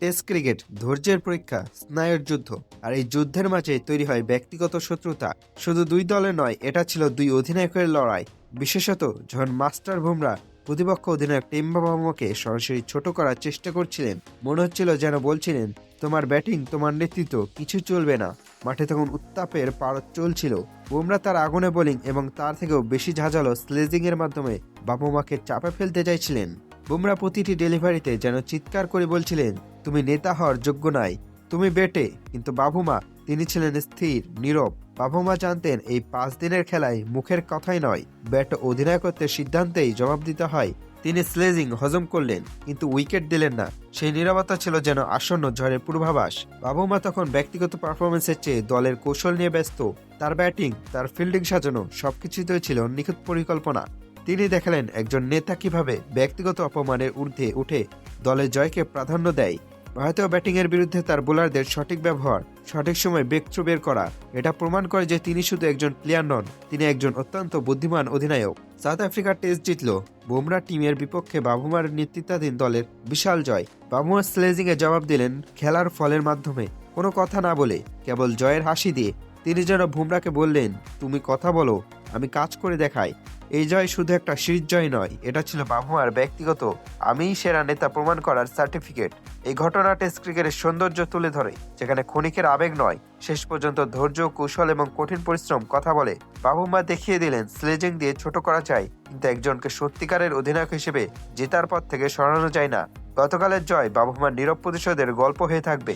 Test cricket, ধৈর্যের পরীক্ষা, স্নায়ুর যুদ্ধ আর এই যুদ্ধের মাঝে তৈরি হয় ব্যক্তিগত শত্রুতা। শুধু দুই দলে নয়, এটা ছিল দুই অধিনায়কের লড়াই। বিশেষত যখন মাস্টার বুমরা প্রতিপক্ষ অধিনায়ক টেম্বা বাবুমাকে সরাসরি ছোট করার চেষ্টা করছিলেন, মনে হচ্ছিল যেন বলছিলেন, তোমার ব্যাটিং, তোমার নেতৃত্ব, কিছু চলবে না। মাঠে তখন উত্তাপের পারদ চলছিল। বুমরা তার আগুনে বোলিং এবং তার থেকেও বেশি ঝাঁঝালো স্লেজিং এর মাধ্যমে বাবুমাকে চাপে ফেলতে চাইছিলেন। বুমরা প্রতিটি ডেলিভারিতে যেন চিৎকার করে বলছিলেন, তুমি নেতা হওয়ার যোগ্য নাই তুমি বেটে, কিন্তু বাবুমা, তিনি ছিলেন স্থির, নীরব। বাবুমা জানতেন এই পাঁচ দিনের খেলায় মুখের কথাই নয়। ব্যাট অধিনায়কত্বের সিদ্ধান্তেই জবাব দিতে হয়। তিনি স্লেজিং হজম করলেন, কিন্তু উইকেট দিলেন না। সেই নিরাপত্তা ছিল যেন আসন্ন ঝড়ের পূর্বাভাস। বাবুমা তখন ব্যক্তিগত পারফরমেন্সের চেয়ে দলের কৌশল নিয়ে ব্যস্ত। তার ব্যাটিং, তার ফিল্ডিং সাজানো সবকিছুতেই ছিল নিখুঁত পরিকল্পনা। তিনি দেখালেন একজন নেতা কীভাবে ব্যক্তিগত অপমানের ঊর্ধ্বে উঠে দলের জয়কে প্রাধান্য দেয়। ভারতীয় ব্যাটিংয়ের বিরুদ্ধে তার বোলারদের সঠিক ব্যবহার, সঠিক সময় বেকথ্রু বের করা, এটা প্রমাণ করে যে তিনি শুধু একজন প্লেয়ার নন, তিনি একজন অত্যন্ত বুদ্ধিমান অধিনায়ক। সাউথ আফ্রিকা টেস্ট জিতল, বুমরা টিমের বিপক্ষে বাবুমার নেতৃত্বাধীন দলের বিশাল জয়। বাবুমার স্লেজিং এ জবাব দিলেন, খেলার ফলের মাধ্যমে। কোনো কথা না বলে, কেবল জয়ের হাসি দিয়ে। তিনি যেন বুমরাকে বললেন, তুমি কথা বলো, আমি কাজ করে দেখাই। এই জয় শুধু একটা সিরিজ জয় নয়, এটা ছিল বাবুমার ব্যক্তিগত, আমিই সেরা নেতা প্রমাণ করার সার্টিফিকেট এই ঘটনা টেস্ট ক্রিকেটের সৌন্দর্য তুলে ধরে, যেখানে ক্ষণিকের আবেগ নয়, শেষ পর্যন্ত ধৈর্য, কৌশল এবং কঠিন পরিশ্রম কথা বলে। বাবুমা দেখিয়ে দিলেন স্লেজিং দিয়ে ছোট করা যায়, কিন্তু একজনকে সত্যিকারের অধিনায়ক হিসেবে জেতার পথ থেকে সরানো যায় না। গতকালের জয় বাবুমার নীরব প্রতিশোধের গল্প হয়ে থাকবে।